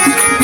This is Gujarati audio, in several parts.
Yeah.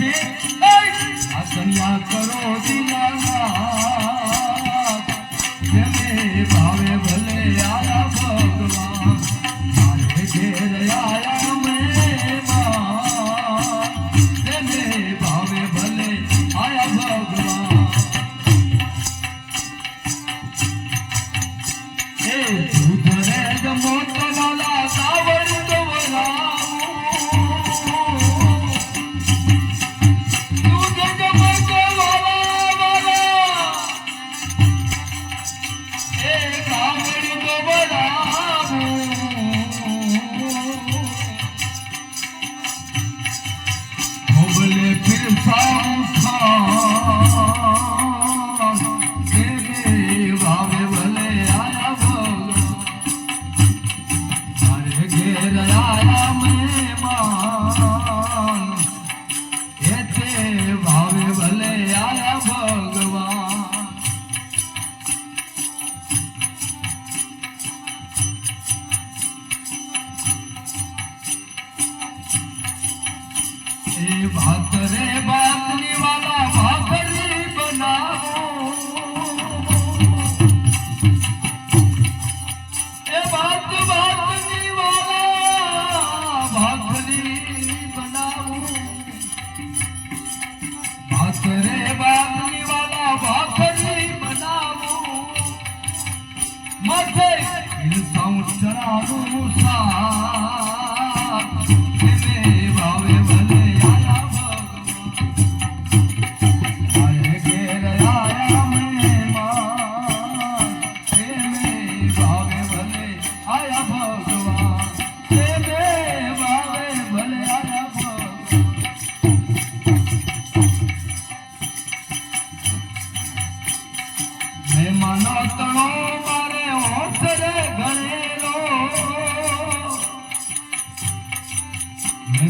છે. કરો દિલામાં એ ભાત રે ભાતની વાલા ભાખરી બનાવો એ ભાત ભાતની વાલા ભાખરી બનાવો ભાત રે ભાતની વાલા ભાખરી બનાવો માથે સાઉન્ડ સા મનો તણો મારે ઓઠરે ગણેલો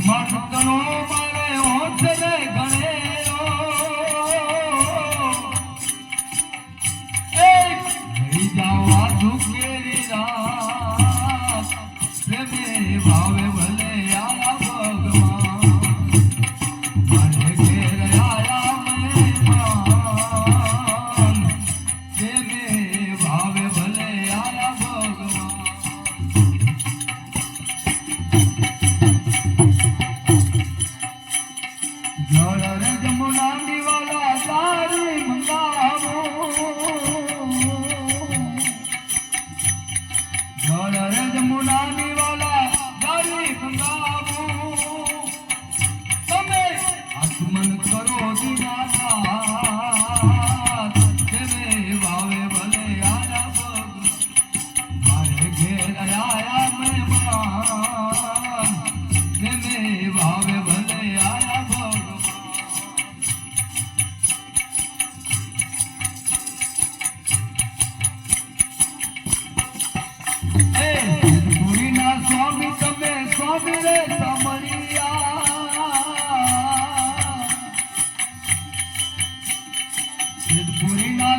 મનો તણો મારે ઓઠરે ગણેલો એ જાઓ આ ઝુકેરી રા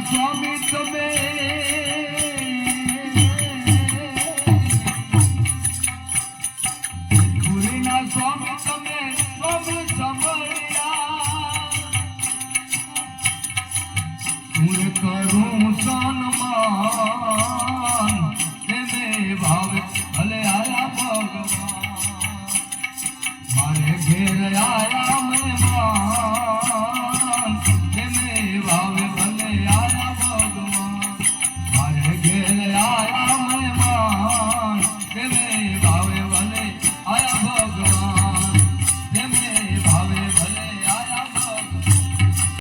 સ્વામી તમે ગુરુના સ્વામી તમે સ્વામી સંભળ્યા કરું સાનો મારે ઘેર